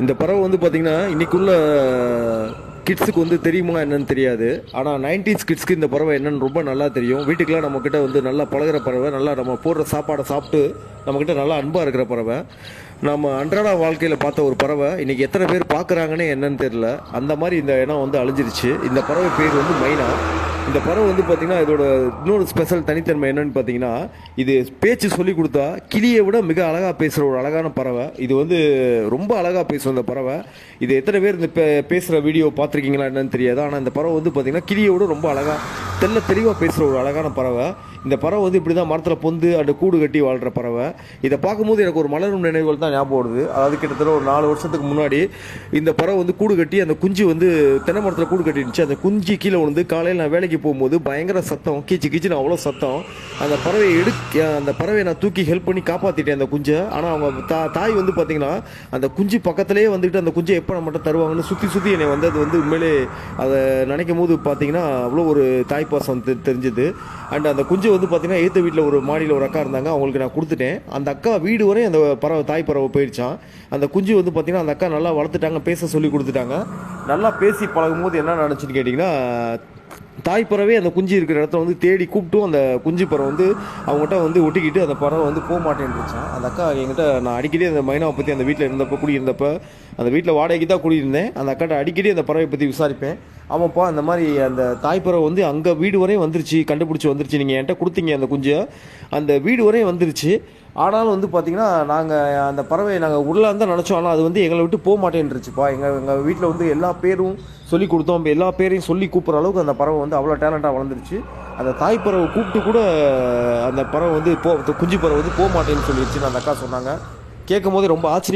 இந்த பறவை வந்து பார்த்தீங்கன்னா இன்றைக்குள்ள கிட்ஸுக்கு வந்து தெரியுமா என்னன்னு தெரியாது. ஆனால் நைன்டீஸ் கிட்ஸ்க்கு இந்த பறவை என்னன்னு ரொம்ப நல்லா தெரியும். வீட்டுக்கெலாம் நம்மக்கிட்ட வந்து நல்லா பழகுற பறவை நல்லா நம்ம போடுற சாப்பாடை சாப்பிட்டு நம்மக்கிட்ட நல்லா அன்பாக இருக்கிற பறவை. நம்ம அன்றாட வாழ்க்கையில் பார்த்த ஒரு பறவை இன்றைக்கி எத்தனை பேர் பார்க்குறாங்கன்னே என்னன்னு தெரியல. அந்த மாதிரி இந்த இடம் வந்து அழிஞ்சிருச்சு. இந்த பறவை பேர் வந்து மைனா. இந்த பறவை வந்து பார்த்தீங்கன்னா இதோட இன்னொரு ஸ்பெஷல் தனித்தன்மை என்னன்னு பார்த்தீங்கன்னா இது பேச்சு சொல்லி கொடுத்தா கிளியை விட மிக அழகாக பேசுகிற ஒரு அழகான பறவை. இது வந்து ரொம்ப அழகாக பேசும் இந்த பறவை. இது எத்தனை பேர் இந்த பே பேசுகிற வீடியோ பார்த்துருக்கீங்களா என்னன்னு தெரியாது. ஆனால் இந்த பறவை வந்து பார்த்தீங்கன்னா கிளியை விட ரொம்ப அழகாக தெல்ல தெளிவாக பேசுகிற ஒரு அழகான பறவை. இந்த பறவை வந்து இப்படி தான் மரத்தில் பொந்து அந்த கூடு கட்டி வாழ்கிற பறவை. இதை பார்க்கும்போது எனக்கு ஒரு மலரும் நினைவுகள் தான் ஞாபகம் வருது. அதாவது கிட்டத்தட்ட ஒரு நாலு வருஷத்துக்கு முன்னாடி இந்த பறவை வந்து கூடு கட்டி அந்த குஞ்சு வந்து தென்னை மரத்தில் கூடு கட்டிருந்துச்சு. அந்த குஞ்சு கீழே விழுந்து காலையில் நான் வேலைக்கு போகும்போது பயங்கர சத்தம் கீச்சு கீச்சுன்னு அவ்வளோ சத்தம். அந்த பறவையை எடுக்க அந்த பறவையை நான் தூக்கி ஹெல்ப் பண்ணி காப்பாற்றிட்டேன் அந்த குஞ்சை. ஆனால் அவங்க தா தாய் வந்து பார்த்தீங்கன்னா அந்த குஞ்சு பக்கத்துலேயே வந்துட்டு அந்த குஞ்சை எப்போ நம்மகிட்ட தருவாங்கன்னு சுற்றி சுற்றி என்னை வந்து அது வந்து உண்மையிலே அதை நினைக்கும் போது பார்த்தீங்கன்னா அவ்வளோ ஒரு தாய் பர்சன் தெ- தெரிஞ்சுது. அண்ட் அந்த குஞ்சு வந்து பார்த்தீங்கன்னா ஏற்ற வீட்டில் ஒரு மாடியில் ஒரு அக்கா இருந்தாங்க. அவங்களுக்கு நான் கொடுத்துட்டேன். அந்த அக்கா வீடு வரை அந்த பறவை தாய் பறவை போயிடுச்சான் அந்த குஞ்சு வந்து பார்த்தீங்கன்னா அந்த அக்கா நல்லா வளர்த்துட்டாங்க பேச சொல்லி கொடுத்துட்டாங்க. நல்லா பேசி பழகும்போது என்ன நடந்துச்சுன்னு கேட்டிங்கன்னா தாய்ப்பறவை அந்த குஞ்சு இருக்கிற இடத்துல வந்து தேடி கூப்பிட்டும் அந்த குஞ்சு பறவை வந்து அவங்ககிட்ட வந்து ஒட்டிக்கிட்டு அந்த பறவை வந்து போக மாட்டேன்ருச்சான் அந்த அக்கா என்கிட்ட நான் அடிக்கடி அந்த மைனாவை பற்றி அந்த வீட்டில் இருந்தப்போ குடியிருந்தப்ப அந்த வீட்டில் வாடகைக்கு தான் குடியிருந்தேன். அந்த அக்காட்ட அடிக்கடி அந்த பறவை பற்றி விசாரிப்பேன். ஆமாப்பா அந்த மாதிரி அந்த தாய்ப்பறவை வந்து அங்கே வீடு வரையும் வந்துருச்சு கண்டுபிடிச்சி வந்துருச்சு. நீங்கள் என்கிட்ட கொடுத்தீங்க அந்த குஞ்சை. அந்த வீடு வரையும் வந்துருச்சு. ஆனாலும் வந்து பார்த்திங்கன்னா நாங்கள் அந்த பறவையை நாங்கள் உள்ளாந்து தான் நினச்சோம். ஆனால் அது வந்து எங்களை விட்டு போக மாட்டேன்ருச்சுப்பா எங்கள் எங்கள் வீட்டில் வந்து எல்லா பேரும் சொல்லி கொடுத்தோம். எல்லா பேரையும் சொல்லி கூப்பிட்ற அளவுக்கு அந்த பறவை வந்து அவ்வளோ டேலண்ட்டாக வளர்ந்துருச்சு. அந்த தாய் பறவை கூப்பிட்டு கூட அந்த பறவை வந்து போ குஞ்சு பறவை வந்து போக மாட்டேன்னு சொல்லிடுச்சுன்னு அந்த அக்கா சொன்னாங்க. கேட்கும் போது ரொம்ப ஆச்சரியம்